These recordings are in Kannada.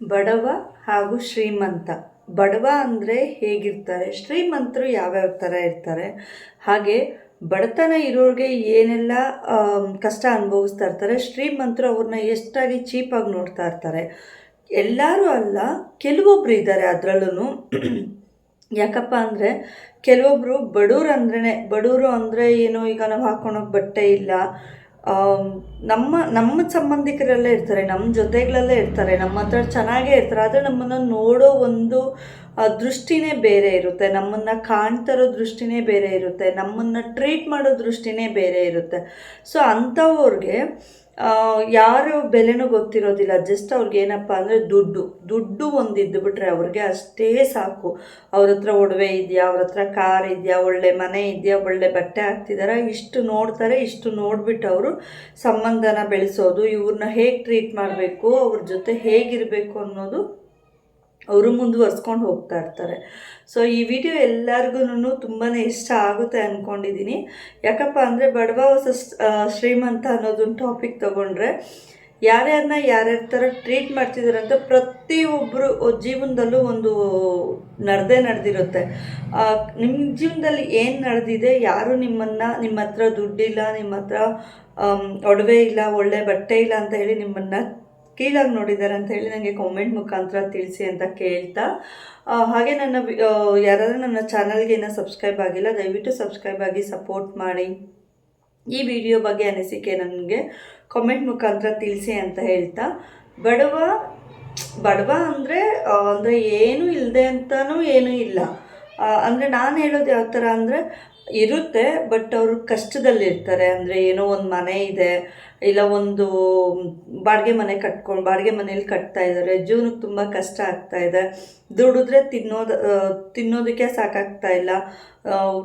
ಬಡವ ಹಾಗೂ ಶ್ರೀಮಂತ. ಬಡವ ಅಂದರೆ ಹೇಗಿರ್ತಾರೆ? ಶ್ರೀಮಂತರು ಯಾವ್ಯಾವ ಥರ ಇರ್ತಾರೆ? ಹಾಗೆ ಬಡತನ ಇರೋರಿಗೆ ಏನೆಲ್ಲ ಕಷ್ಟ ಅನುಭವಿಸ್ತಾ ಇರ್ತಾರೆ? ಶ್ರೀಮಂತರು ಅವ್ರನ್ನ ಎಷ್ಟಾಗಿ ಚೀಪಾಗಿ ನೋಡ್ತಾ ಇರ್ತಾರೆ? ಎಲ್ಲರೂ ಅಲ್ಲ, ಕೆಲವೊಬ್ರು ಇದ್ದಾರೆ ಅದರಲ್ಲೂ ಯಾಕಪ್ಪ ಅಂದರೆ ಕೆಲವೊಬ್ಬರು ಬಡವ್ರು ಅಂದ್ರೇ ಬಡವರು ಅಂದರೆ ಏನು ಈಗ ನಾವು ಹಾಕೊಳೋಕೆ ಬಟ್ಟೆ ಇಲ್ಲ ನಮ್ಮ ನಮ್ಮ ಸಂಬಂಧಿಕರಲ್ಲೇ ಇರ್ತಾರೆ, ನಮ್ಮ ಜೊತೆಗಳಲ್ಲೇ ಇರ್ತಾರೆ, ನಮ್ಮ ಹತ್ರ ಚೆನ್ನಾಗೇ ಇರ್ತಾರೆ, ಆದರೆ ನಮ್ಮನ್ನು ನೋಡೋ ಒಂದು ದೃಷ್ಟಿನೇ ಬೇರೆ ಇರುತ್ತೆ, ನಮ್ಮನ್ನು ಕಾಣ್ತಿರೋ ದೃಷ್ಟಿನೇ ಬೇರೆ ಇರುತ್ತೆ, ನಮ್ಮನ್ನು ಟ್ರೀಟ್ ಮಾಡೋ ದೃಷ್ಟಿನೇ ಬೇರೆ ಇರುತ್ತೆ. ಸೊ ಅಂಥವ್ರಿಗೆ ಯಾರು ಬೆಲೆನೂ ಗೊತ್ತಿರೋದಿಲ್ಲ. ಜಸ್ಟ್ ಅವ್ರಿಗೆ ಏನಪ್ಪ ಅಂದರೆ ದುಡ್ಡು. ದುಡ್ಡು ಒಂದು ಇದ್ದುಬಿಟ್ರೆ ಅವ್ರಿಗೆ ಅಷ್ಟೇ ಸಾಕು. ಅವ್ರ ಹತ್ರ ಒಡವೆ ಇದೆಯಾ? ಅವ್ರ ಹತ್ರ ಕಾರ್ ಇದೆಯಾ? ಒಳ್ಳೆ ಮನೆ ಇದೆಯಾ? ಒಳ್ಳೆ ಬಟ್ಟೆ ಹಾಕ್ತಿದಾರ? ಇಷ್ಟು ನೋಡ್ತಾರೆ, ಇಷ್ಟು ನೋಡ್ಬಿಟ್ಟು ಅವರು ಸಂಬಂಧನ ಬೆಳೆಸೋದು. ಇವ್ರನ್ನ ಹೇಗೆ ಟ್ರೀಟ್ ಮಾಡಬೇಕು? ಅವ್ರ ಜೊತೆ ಹೇಗಿರಬೇಕು ಅನ್ನೋದು ಅವರು ಮುಂದುವರ್ಸ್ಕೊಂಡು ಹೋಗ್ತಾ ಇರ್ತಾರೆ. ಸೊ ಈ ವಿಡಿಯೋ ಎಲ್ಲರಿಗೂ ತುಂಬಾ ಇಷ್ಟ ಆಗುತ್ತೆ ಅಂದ್ಕೊಂಡಿದ್ದೀನಿ ಯಾಕಪ್ಪ ಅಂದರೆ ಬಡವ ಹೊಸ ಶ್ರೀಮಂತ ಅನ್ನೋದೊಂದು ಟಾಪಿಕ್ ತೊಗೊಂಡ್ರೆ ಯಾರ್ಯಾರನ್ನ ಯಾರ್ಯಾರ ಥರ ಟ್ರೀಟ್ ಮಾಡ್ತಿದ್ದಾರೆ ಅಂತ ಪ್ರತಿಯೊಬ್ಬರು ಜೀವನದಲ್ಲೂ ಒಂದು ನಡೆದೇ ನಡೆದಿರುತ್ತೆ. ನಿಮ್ಮ ಜೀವನದಲ್ಲಿ ಏನು ನಡೆದಿದೆ? ಯಾರು ನಿಮ್ಮನ್ನು ನಿಮ್ಮ ಹತ್ರ ದುಡ್ಡಿಲ್ಲ ನಿಮ್ಮ ಹತ್ರ ಒಡವೆ ಇಲ್ಲ, ಒಳ್ಳೆ ಬಟ್ಟೆ ಇಲ್ಲ ಅಂತ ಹೇಳಿ ನಿಮ್ಮನ್ನು ಕೀಳಾಗಿ ನೋಡಿದ್ದಾರೆ ಅಂತ ಹೇಳಿ ನನಗೆ ಕಾಮೆಂಟ್ ಮುಖಾಂತರ ತಿಳಿಸಿ ಅಂತ ಕೇಳ್ತಾ. ಹಾಗೆ ನನ್ನ ಯಾರಾದರೂ ನನ್ನ ಚಾನಲ್ಗೆ ಇನ್ನೂ ಸಬ್ಸ್ಕ್ರೈಬ್ ಆಗಿಲ್ಲ, ದಯವಿಟ್ಟು ಸಬ್ಸ್ಕ್ರೈಬ್ ಆಗಿ ಸಪೋರ್ಟ್ ಮಾಡಿ. ಈ ವಿಡಿಯೋ ಬಗ್ಗೆ ಅನಿಸಿಕೆ ನನಗೆ ಕಾಮೆಂಟ್ ಮುಖಾಂತರ ತಿಳಿಸಿ ಅಂತ ಹೇಳ್ತಾ. ಬಡವ ಬಡವ ಅಂದರೆ ಅಂದರೆ ಏನೂ ಇಲ್ಲದೆ ಅಂತಲೂ ಏನೂ ಇಲ್ಲ. ಅಂದರೆ ನಾನು ಹೇಳೋದು ಯಾವ ಥರ ಅಂದರೆ ಇರುತ್ತೆ ಬಟ್ ಅವರು ಕಷ್ಟದಲ್ಲಿರ್ತಾರೆ, ಅಂದರೆ ಏನೋ ಒಂದು ಮನೆ ಇದೆ ಇಲ್ಲ ಒಂದು ಬಾಡಿಗೆ ಮನೆ ಕಟ್ಕೊಂಡು ಬಾಡಿಗೆ ಮನೇಲಿ ಕಟ್ತಾ ಇದ್ದಾರೆ. ಜೀವನಕ್ಕೆ ತುಂಬ ಕಷ್ಟ ಆಗ್ತಾ ಇದೆ. ದುಡಿದ್ರೆ ತಿನ್ನೋದು ತಿನ್ನೋದಕ್ಕೆ ಸಾಕಾಗ್ತಾ ಇಲ್ಲ.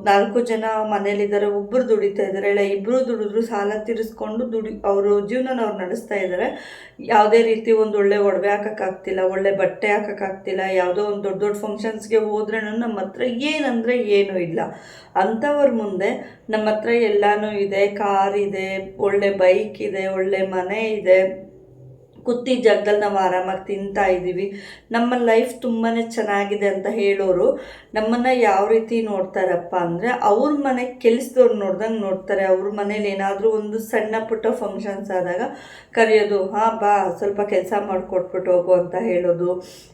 ನಾಲ್ಕು ಜನ ಮನೇಲಿದ್ದಾರೆ ಒಬ್ಬರು ದುಡಿತಾ ಇದ್ದಾರೆ. ಇಲ್ಲ ಇಬ್ಬರು ದುಡಿದ್ರು, ಸಾಲ ತೀರಿಸ್ಕೊಂಡು ದುಡಿ, ಅವರು ಜೀವನನ ಅವ್ರು ನಡೆಸ್ತಾ ಇದ್ದಾರೆ. ಯಾವುದೇ ರೀತಿ ಒಂದು ಒಳ್ಳೆ ಒಡವೆ ಹಾಕೋಕ್ಕಾಗ್ತಿಲ್ಲ, ಒಳ್ಳೆ ಬಟ್ಟೆ ಹಾಕೋಕ್ಕಾಗ್ತಿಲ್ಲ. ಯಾವುದೋ ಒಂದು ದೊಡ್ಡ ದೊಡ್ಡ ಫಂಕ್ಷನ್ಸ್ಗೆ ಹೋದ್ರೂ ನಮ್ಮ ಹತ್ರ ಏನಂದರೆ ಏನೂ ಇಲ್ಲ. ಅಂಥವ್ರ ಮುಂದೆ ನಮ್ಮ ಹತ್ರ ಎಲ್ಲನೂ ಇದೆ, ಕಾರ್ ಇದೆ, ಒಳ್ಳೆ ಬೈಕ್ ಇದೆ ಒಳ್ಳೆ ಮನೆ ಇದೆ. ಕುತ್ತಿ ಜಾಗದಲ್ಲಿ ನಾವು ಆರಾಮಾಗಿ ತಿಂತಾ ಇದ್ದೀವಿ ನಮ್ಮ ಲೈಫ್ ತುಂಬಾ ಚೆನ್ನಾಗಿದೆ ಅಂತ ಹೇಳೋರು. ನಮ್ಮನ್ನು ಯಾವ ರೀತಿ ನೋಡ್ತಾರಪ್ಪ ಅಂದರೆ ಅವ್ರ ಮನೆ ಕೆಲಸದವ್ರು ನೋಡ್ದಂಗೆ ನೋಡ್ತಾರೆ. ಅವ್ರ ಮನೇಲಿ ಏನಾದರೂ ಒಂದು ಸಣ್ಣ ಪುಟ್ಟ ಫಂಕ್ಷನ್ಸ್ ಆದಾಗ ಕರೆಯೋದು, ಹಾಂ, ಬಾ, ಸ್ವಲ್ಪ ಕೆಲಸ ಮಾಡಿಕೊಟ್ಬಿಟ್ಟು ಹೋಗು ಅಂತ ಹೇಳೋದು.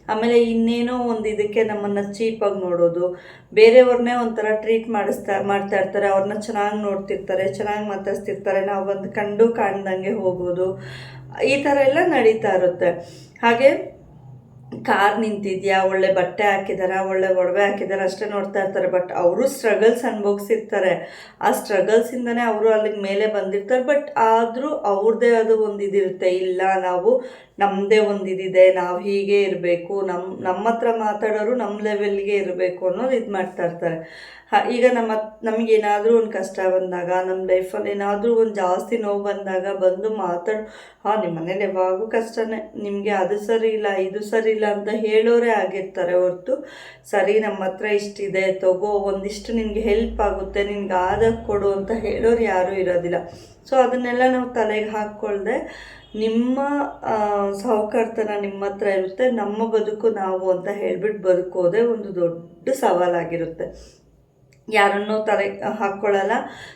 ಆಮೇಲೆ ಇನ್ನೇನೋ ಒಂದು ಇದಕ್ಕೆ ನಮ್ಮನ್ನು ಚೀಪಾಗಿ ನೋಡೋದು. ಬೇರೆಯವ್ರನ್ನೇ ಒಂಥರ ಟ್ರೀಟ್ ಮಾಡಿಸ್ತಾ, ಮಾಡ್ತಾ ಇರ್ತಾರೆ. ಅವ್ರನ್ನ ಚೆನ್ನಾಗಿ ನೋಡ್ತಿರ್ತಾರೆ, ಚೆನ್ನಾಗಿ ಮಾತಾಡ್ತಿರ್ತಾರೆ ನಾವು ಒಂದು ಕಂಡು ಕಾಣ್ದಂಗೆ ಹೋಗೋದು. ಈ ಥರ ಎಲ್ಲ ನಡೀತಾ ಇರುತ್ತೆ. ಹಾಗೆ ಕಾರ್ ನಿಂತಿದೆಯಾ, ಒಳ್ಳೆ ಬಟ್ಟೆ ಹಾಕಿದಾರ, ಒಳ್ಳೆ ಒಡವೆ ಹಾಕಿದಾರ, ಅಷ್ಟೇ ನೋಡ್ತಾ ಇರ್ತಾರೆ. ಬಟ್ ಅವರು ಸ್ಟ್ರಗಲ್ಸ್ ಅನುಭವಿಸಿರ್ತಾರೆ. ಆ ಸ್ಟ್ರಗಲ್ಸಿಂದನೇ ಅವರು ಅಲ್ಲಿಗೆ ಮೇಲೆ ಬಂದಿರ್ತಾರೆ. ಬಟ್ ಆದರೂ ಅವ್ರದ್ದೇ ಅದು ಒಂದು ಇದಿರುತ್ತೆ. ಇಲ್ಲ, ನಾವು ನಮ್ಮದೇ ಒಂದು ಇದಿದೆ. ನಾವು ಹೀಗೆ ಇರಬೇಕು. ನಮ್ಮ ನಮ್ಮ ಹತ್ರ ಮಾತಾಡೋರು ನಮ್ಮ ಲೆವೆಲ್ಗೆ ಇರಬೇಕು ಅನ್ನೋದು ಇದು ಮಾಡ್ತಾ ಇರ್ತಾರೆ. ಈಗ ನಮ್ಮ, ನಮಗೇನಾದರೂ ಒಂದು ಕಷ್ಟ ಬಂದಾಗ ನಮ್ಮ ಲೈಫಲ್ಲಿ ಏನಾದರೂ ಒಂದು ಜಾಸ್ತಿ ನೋವು ಬಂದಾಗ ಬಂದು ಮಾತಾಡು, ಹಾಂ ನಿಮ್ಮ ಮನೇಲಿ ಯಾವಾಗೂ ಕಷ್ಟನೇ. ನಿಮಗೆ ಅದು ಸರಿ ಇಲ್ಲ, ಇದು ಸರಿ ಇಲ್ಲ ಅಂತ ಹೇಳೋರೇ ಆಗಿರ್ತಾರೆ ಹೊರತು. ಸರಿ ನಮ್ಮ ಹತ್ರ ಇಷ್ಟಿದೆ, ತಗೋ, ಒಂದಿಷ್ಟು ನಿನಗೆ ಹೆಲ್ಪ್ ಆಗುತ್ತೆ, ನಿನ್ಗೆ ಆದಾಗ ಕೊಡು ಅಂತ ಹೇಳೋರು ಯಾರೂ ಇರೋದಿಲ್ಲ. ಸೊ ಅದನ್ನೆಲ್ಲ ನಾವು ತಲೆಗೆ ಹಾಕ್ಕೊಳ್ದೆ ನಿಮ್ಮ ಸಾಹುಕಾರ್ತನ ನಿಮ್ಮ ಹತ್ರ ಇರುತ್ತೆ, ನಮ್ಮ ಬದುಕು ನಾವು ಅಂತ ಹೇಳ್ಬಿಟ್ಟು ಬದುಕೋದೇ ಒಂದು ದೊಡ್ಡ ಸವಾಲಾಗಿರುತ್ತೆ. ಯಾರನ್ನೂ ತಲೆ ಹಾಕ್ಕೊಳ್ಳಲ್ಲ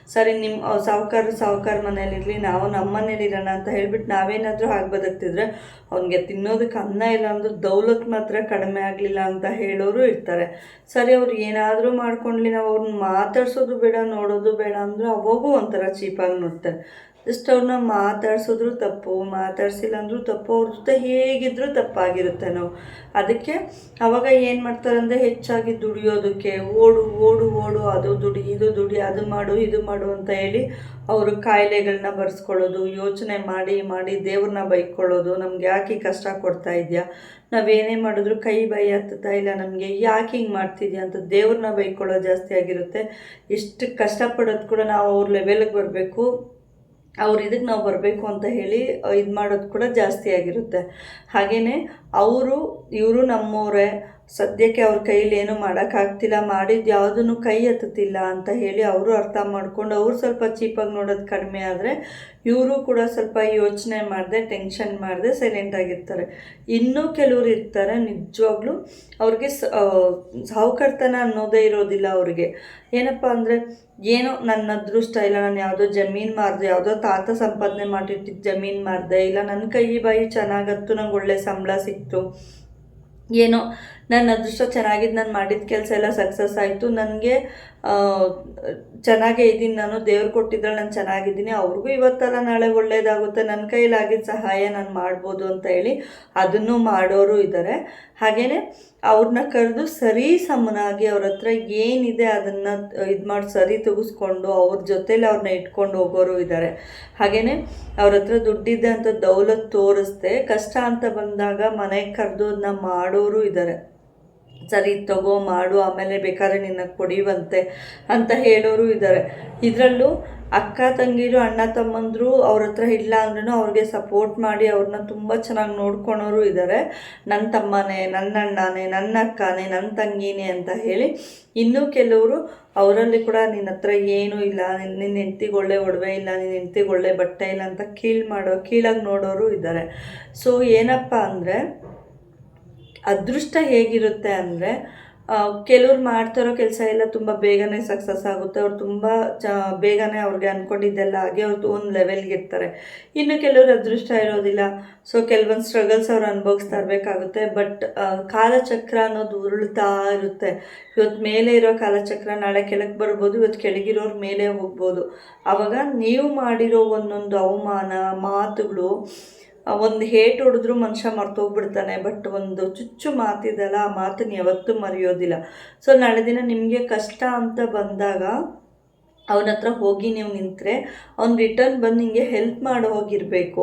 ಸರಿ ನಿಮ್ಮ ಸಾಹುಕಾರ ಸಾಹುಕಾರ ಮನೇಲಿರಲಿ ನಾವು ನಮ್ಮ ಮನೇಲಿರೋಣ ಅಂತ ಹೇಳ್ಬಿಟ್ಟು ನಾವೇನಾದರೂ ಹಾಗೆ ಬದುಕ್ತಿದ್ರೆ ಅವ್ನಿಗೆ ತಿನ್ನೋದಕ್ಕೆ ಅನ್ನ ಇಲ್ಲ ಅಂದ್ರೆ ದೌಲತ್ ಮಾತ್ರ ಕಡಿಮೆ ಆಗಲಿಲ್ಲ ಅಂತ ಹೇಳೋರು ಇರ್ತಾರೆ. ಸರಿ, ಅವ್ರು ಏನಾದರೂ ಮಾಡ್ಕೊಂಡ್ಲಿ, ನಾವು ಅವ್ರನ್ನ ಮಾತಾಡ್ಸೋದು ಬೇಡ, ನೋಡೋದು ಬೇಡ ಅಂದ್ರೆ ಅವಾಗೂ ಒಂಥರ ಚೀಪಾಗಿ ನೋಡ್ತಾರೆ. ಜಸ್ಟ್ ಅವ್ರನ್ನ ಮಾತಾಡ್ಸಿದ್ರು ತಪ್ಪು ಮಾತಾಡ್ಸಿಲ್ಲ ಅಂದರೂ ತಪ್ಪು, ಅವ್ರ ಜೊತೆ ಹೇಗಿದ್ರೂ ತಪ್ಪಾಗಿರುತ್ತೆ ನಾವು. ಅದಕ್ಕೆ ಅವಾಗ ಏನು ಮಾಡ್ತಾರಂದರೆ ಹೆಚ್ಚಾಗಿ ದುಡಿಯೋದಕ್ಕೆ, ಓಡು ಓಡು ಓಡು, ಅದು ದುಡಿ, ಇದು ದುಡಿ, ಅದು ಮಾಡು, ಇದು ಮಾಡು ಅಂತ ಹೇಳಿ ಅವರು ಕಾಯಿಲೆಗಳನ್ನ ಬರ್ಸ್ಕೊಳ್ಳೋದು, ಯೋಚನೆ ಮಾಡಿ ಮಾಡಿ ದೇವ್ರನ್ನ ಬೈಕೊಳ್ಳೋದು, ನಮ್ಗೆ ಯಾಕೆ ಕಷ್ಟ ಕೊಡ್ತಾ ಇದೆಯಾ? ನಾವೇನೇ ಮಾಡಿದ್ರು ಕೈ ಬೈ ಹತ್ತುತ್ತಾ ಇಲ್ಲ ನಮಗೆ, ಯಾಕೆ ಹಿಂಗೆ ಮಾಡ್ತಿದ್ಯಾ ಅಂತ ದೇವ್ರನ್ನ ಬೈಕೊಳ್ಳೋದು ಜಾಸ್ತಿ ಆಗಿರುತ್ತೆ. ಎಷ್ಟು ಕಷ್ಟಪಡೋದು ಕೂಡ ನಾವು ಅವ್ರ ಲೆವೆಲ್ಗೆ ಬರಬೇಕು. ಅವ್ರ ಇದಕ್ಕೆ ನಾವು ಬರಬೇಕು ಅಂತ ಹೇಳಿ ಇದು ಮಾಡೋದು ಕೂಡ ಜಾಸ್ತಿ ಆಗಿರುತ್ತೆ. ಹಾಗೆಯೇ ಅವರು, ಇವರು ನಮ್ಮವರೇ ಸದ್ಯಕ್ಕೆ ಅವ್ರ ಕೈಲಿ ಏನು ಮಾಡೋಕ್ಕಾಗ್ತಿಲ್ಲ ಮಾಡಿದ್ದು ಯಾವುದನ್ನು ಕೈ ಎತ್ತುತ್ತಿಲ್ಲ ಅಂತ ಹೇಳಿ ಅವರು ಅರ್ಥ ಮಾಡ್ಕೊಂಡು ಅವ್ರು ಸ್ವಲ್ಪ ಚೀಪಾಗಿ ನೋಡೋದು ಕಡಿಮೆ ಆದರೆ ಇವರು ಕೂಡ ಸ್ವಲ್ಪ ಯೋಚನೆ ಮಾಡದೆ ಟೆನ್ಷನ್ ಮಾಡದೆ ಸೈಲೆಂಟ್ ಆಗಿರ್ತಾರೆ. ಇನ್ನೂ ಕೆಲವರು ಇರ್ತಾರೆ ನಿಜವಾಗ್ಲೂ. ಅವ್ರಿಗೆ ಸ ಸಾಹುಕಾರ್ತನ ಅನ್ನೋದೇ ಇರೋದಿಲ್ಲ ಅವ್ರಿಗೆ. ಏನಪ್ಪ ಅಂದರೆ ಏನೋ ನನ್ನ ಅದೃಷ್ಟ ಇಲ್ಲ, ನಾನು ಯಾವುದೋ ಜಮೀನು ಮಾರಿದೆ, ಯಾವುದೋ ತಾತ ಸಂಪಾದನೆ ಮಾಡಿಟ್ಟಿದ್ದು ಜಮೀನು ಮಾರಿದೆ, ಇಲ್ಲ ನನ್ನ ಕೈ ಬಾಯಿ ಚೆನ್ನಾಗತ್ತು ನಂಗೆ ಒಳ್ಳೆ ಸಂಬಳ ಸಿಕ್ತು, ಏನೋ ನನ್ನ ಅದೃಷ್ಟ ಚೆನ್ನಾಗಿದ್ದು ನಾನು ಮಾಡಿದ ಕೆಲಸ ಎಲ್ಲ ಸಕ್ಸಸ್ ಆಯಿತು. ನನಗೆ ಚೆನ್ನಾಗೇ ಇದ್ದೀನಿ. ನಾನು ದೇವ್ರು ಕೊಟ್ಟಿದ್ರಲ್ಲಿ ನಾನು ಚೆನ್ನಾಗಿದ್ದೀನಿ. ಅವ್ರಿಗೂ ಇವತ್ತಲ್ಲ ನಾಳೆ ಒಳ್ಳೇದಾಗುತ್ತೆ. ನನ್ನ ಕೈಲಾಗಿದ್ದ ಸಹಾಯ ನಾನು ಮಾಡ್ಬೋದು ಅಂತ ಹೇಳಿ ಅದನ್ನು ಮಾಡೋರು ಇದ್ದಾರೆ ಹಾಗೆಯೇ ಅವ್ರನ್ನ ಕರೆದು ಸರಿ ಸಮನಾಗಿ ಅವ್ರ ಹತ್ರ ಏನಿದೆ ಅದನ್ನು, ಇದು ಮಾಡಿ ಸರಿ ತೆಗೆಸ್ಕೊಂಡು ಅವ್ರ ಜೊತೇಲಿ ಅವ್ರನ್ನ ಇಟ್ಕೊಂಡು ಹೋಗೋರು ಇದ್ದಾರೆ ಹಾಗೆಯೇ ಅವ್ರ ಹತ್ರ ದುಡ್ಡಿದೆ ಅಂತ ದೌಲತ್ ತೋರಿಸ್ದೆ, ಕಷ್ಟ ಅಂತ ಬಂದಾಗ ಮನೆಗೆ ಕರೆದು ಅದನ್ನ ಮಾಡೋರು ಇದ್ದಾರೆ ಸರಿ ತಗೋ, ಮಾಡು, ಆಮೇಲೆ ಬೇಕಾದ್ರೆ ನಿನ್ನ ಕೊಡಿವಂತೆ ಅಂತ ಹೇಳೋರು ಇದ್ದಾರೆ ಇದರಲ್ಲೂ ಅಕ್ಕ ತಂಗಿರು, ಅಣ್ಣ ತಮ್ಮಂದರು ಅವ್ರ ಹತ್ರ ಇಲ್ಲ ಅಂದ್ರೂ ಅವ್ರಿಗೆ ಸಪೋರ್ಟ್ ಮಾಡಿ ಅವ್ರನ್ನ ತುಂಬ ಚೆನ್ನಾಗಿ ನೋಡ್ಕೊಳೋರು ಇದ್ದಾರೆ ನನ್ನ ತಮ್ಮನೇ ನನ್ನ ಅಣ್ಣನೇ ನನ್ನ ಅಕ್ಕನೇ ನನ್ನ ತಂಗಿನೇ ಅಂತ ಹೇಳಿ ಇನ್ನೂ ಕೆಲವರು ಅವರಲ್ಲಿ ಕೂಡ ನಿನ್ನ ಹತ್ರ ಏನೂ ಇಲ್ಲ ನಿನ್ನ ಹೆಂಡ್ತಿಗೆ ಒಳ್ಳೆ ಒಡವೆ ಇಲ್ಲ ನಿನ್ನ ಹೆಂಡ್ತಿಗೊಳ್ಳೆ ಬಟ್ಟೆ ಇಲ್ಲ ಅಂತ ಕೀಳು ಮಾಡೋ, ಕೀಳಾಗಿ ನೋಡೋರು ಇದ್ದಾರೆ ಸೊ ಏನಪ್ಪ ಅಂದರೆ ಅದೃಷ್ಟ ಹೇಗಿರುತ್ತೆ ಅಂದರೆ ಕೆಲವ್ರು ಮಾಡ್ತಾರೋ ಕೆಲಸ ಎಲ್ಲ ತುಂಬ ಬೇಗನೆ ಸಕ್ಸಸ್ ಆಗುತ್ತೆ. ಅವ್ರು ತುಂಬ ಚ, ಬೇಗನೆ ಅವ್ರಿಗೆ ಅಂದ್ಕೊಂಡಿದ್ದೆಲ್ಲ ಹಾಗೆ ಅವ್ರದ್ದು ಒಂದು ಲೆವೆಲ್ಗೆ ಇರ್ತಾರೆ. ಇನ್ನು ಕೆಲವ್ರು ಅದೃಷ್ಟ ಇರೋದಿಲ್ಲ. ಸೊ ಕೆಲವೊಂದು ಸ್ಟ್ರಗಲ್ಸ್ ಅವ್ರು ಅನುಭವಿಸ್ತಾ ಇರಬೇಕಾಗುತ್ತೆ. ಬಟ್ ಕಾಲಚಕ್ರ ಅನ್ನೋದು ಉರುಳ್ತಾ ಇರುತ್ತೆ. ಇವತ್ತು ಮೇಲೆ ಇರೋ ಕಾಲಚಕ್ರ ನಾಳೆ ಕೆಳಗೆ ಬರ್ಬೋದು ಇವತ್ತು ಕೆಳಗಿರೋರು ಮೇಲೆ ಹೋಗ್ಬೋದು. ಆವಾಗ ನೀವು ಮಾಡಿರೋ ಒಂದೊಂದು ಅವಮಾನ, ಮಾತುಗಳು ಒಂದು ಹೇಟ್ ಹೊಡೆದ್ರೂ ಮನುಷ್ಯ ಮರ್ತೋಗ್ಬಿಡ್ತಾನೆ, ಬಟ್ ಒಂದು ಚುಚ್ಚು ಮಾತಿದಲ್ಲ ಆ ಮಾತನ್ನು ಯಾವತ್ತೂ ಮರೆಯೋದಿಲ್ಲ. ಸೊ ನಾಳೆ ದಿನ ನಿಮಗೆ ಕಷ್ಟ ಅಂತ ಬಂದಾಗ ಅವನ ಹತ್ರ ಹೋಗಿ ನೀವು ನಿಂತರೆ, ಅವ್ನು ರಿಟರ್ನ್ ಬಂದು ನಿಮಗೆ ಹೆಲ್ಪ್ ಮಾಡೋ ಹೋಗಿರಬೇಕು.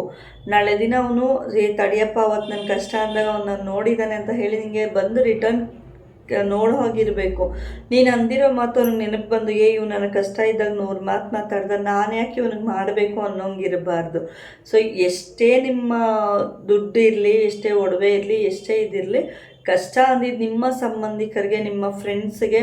ನಾಳೆ ದಿನ ಅವನು ರೇ ತಡಿಯಪ್ಪ, ಅವತ್ತು ನನ್ನ ಕಷ್ಟ ಅಂದಾಗ ಅವನು ನೋಡಿದ್ದಾನೆ ಅಂತ ಹೇಳಿ ನಿಮಗೆ ಬಂದು ರಿಟರ್ನ್ ನೋಡೋ ಹಾಗಿರಬೇಕು. ನೀನು ಅಂದಿರೋ ಮಾತು ಅವ್ನಿಗೆ ನೆನಪು ಬಂದು, ಏ ಇವ್ ನನಗೆ ಕಷ್ಟ ಇದ್ದಾಗ ನೂರು ಮಾತು ಮಾತಾಡ್ದ, ನಾನು ಯಾಕೆ ಇವನಿಗೆ ಮಾಡಬೇಕು ಅನ್ನೋಂಗಿರಬಾರ್ದು ಸೊ ಎಷ್ಟೇ ನಿಮ್ಮ ದುಡ್ಡು ಇರಲಿ, ಎಷ್ಟೇ ಒಡವೆ ಇರಲಿ, ಎಷ್ಟೇ ಇದಿರಲಿ ಕಷ್ಟ ಅಂದಿದ್ದು ನಿಮ್ಮ ಸಂಬಂಧಿಕರಿಗೆ, ನಿಮ್ಮ ಫ್ರೆಂಡ್ಸ್ಗೆ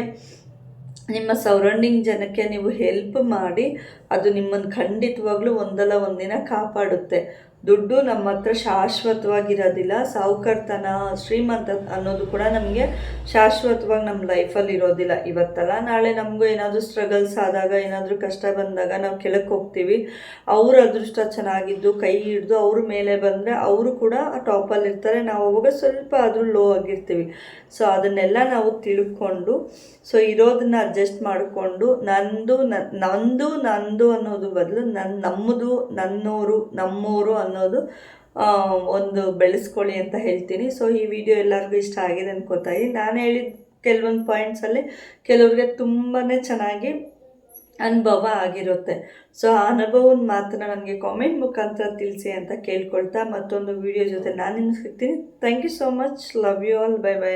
ನಿಮ್ಮ ಸರೌಂಡಿಂಗ್ ಜನಕ್ಕೆ ನೀವು ಹೆಲ್ಪ್ ಮಾಡಿ, ಅದು ನಿಮ್ಮನ್ನು ಖಂಡಿತವಾಗ್ಲೂ ಒಂದಲ್ಲ ಒಂದಿನ ಕಾಪಾಡುತ್ತೆ. ದುಡ್ಡು ನಮ್ಮ ಹತ್ರ ಶಾಶ್ವತವಾಗಿರೋದಿಲ್ಲ ಸಾಹುಕಾರ್ತನ ಶ್ರೀಮಂತ ಅನ್ನೋದು ಕೂಡ ನಮಗೆ ಶಾಶ್ವತವಾಗಿ ನಮ್ಮ ಲೈಫಲ್ಲಿ ಇರೋದಿಲ್ಲ. ಇವತ್ತಲ್ಲ, ನಾಳೆ ನಮಗೂ ಏನಾದರೂ ಸ್ಟ್ರಗಲ್ಸ್ ಆದಾಗ, ಏನಾದರೂ ಕಷ್ಟ ಬಂದಾಗ ನಾವು ಕೆಳಕ್ಕೆ ಹೋಗ್ತೀವಿ. ಅವ್ರ ಅದೃಷ್ಟ ಚೆನ್ನಾಗಿದ್ದು, ಕೈ ಹಿಡಿದು ಅವ್ರ ಮೇಲೆ ಬಂದರೆ ಅವರು ಕೂಡ ಟಾಪಲ್ಲಿ ಇರ್ತಾರೆ. ನಾವು ಅವಾಗ ಸ್ವಲ್ಪ ಆದರೂ ಲೋ ಆಗಿರ್ತೀವಿ. ಸೊ ಅದನ್ನೆಲ್ಲ ನಾವು ತಿಳ್ಕೊಂಡು ಸೊ ಇರೋದನ್ನ ಅಡ್ಜಸ್ಟ್ ಮಾಡಿಕೊಂಡು, ನಂದು ನಂದು ನಂದು ಅನ್ನೋದು ಬದಲು ನನ್ನ ನಮ್ಮದು, ನನ್ನೋರು, ನಮ್ಮೋರು ಅನ್ನೋದು ಒಂದು ಬೆಳೆಸ್ಕೊಳ್ಳಿ ಅಂತ ಹೇಳ್ತೀನಿ. ಸೊ ಈ ವಿಡಿಯೋ ಎಲ್ಲರಿಗೂ ಇಷ್ಟ ಆಗಿದೆ ಅನ್ಕೋತಾ ಇದ್ದೀನಿ. ನಾನು ಹೇಳಿದ ಕೆಲವೊಂದು ಪಾಯಿಂಟ್ಸಲ್ಲಿ ಕೆಲವ್ರಿಗೆ ತುಂಬಾ ಚೆನ್ನಾಗಿ ಅನುಭವ ಆಗಿರುತ್ತೆ. ಸೊ ಆ ಅನುಭವನ ಮಾತ್ರ ನನಗೆ ಕಾಮೆಂಟ್ ಮುಖಾಂತರ ತಿಳಿಸಿ ಅಂತ ಕೇಳ್ಕೊಳ್ತಾ ಮತ್ತೊಂದು ವಿಡಿಯೋ ಜೊತೆ ನಾನು ನಿಮ್ಗೆ ಸಿಗ್ತೀನಿ. Thank you so much love you all bye bye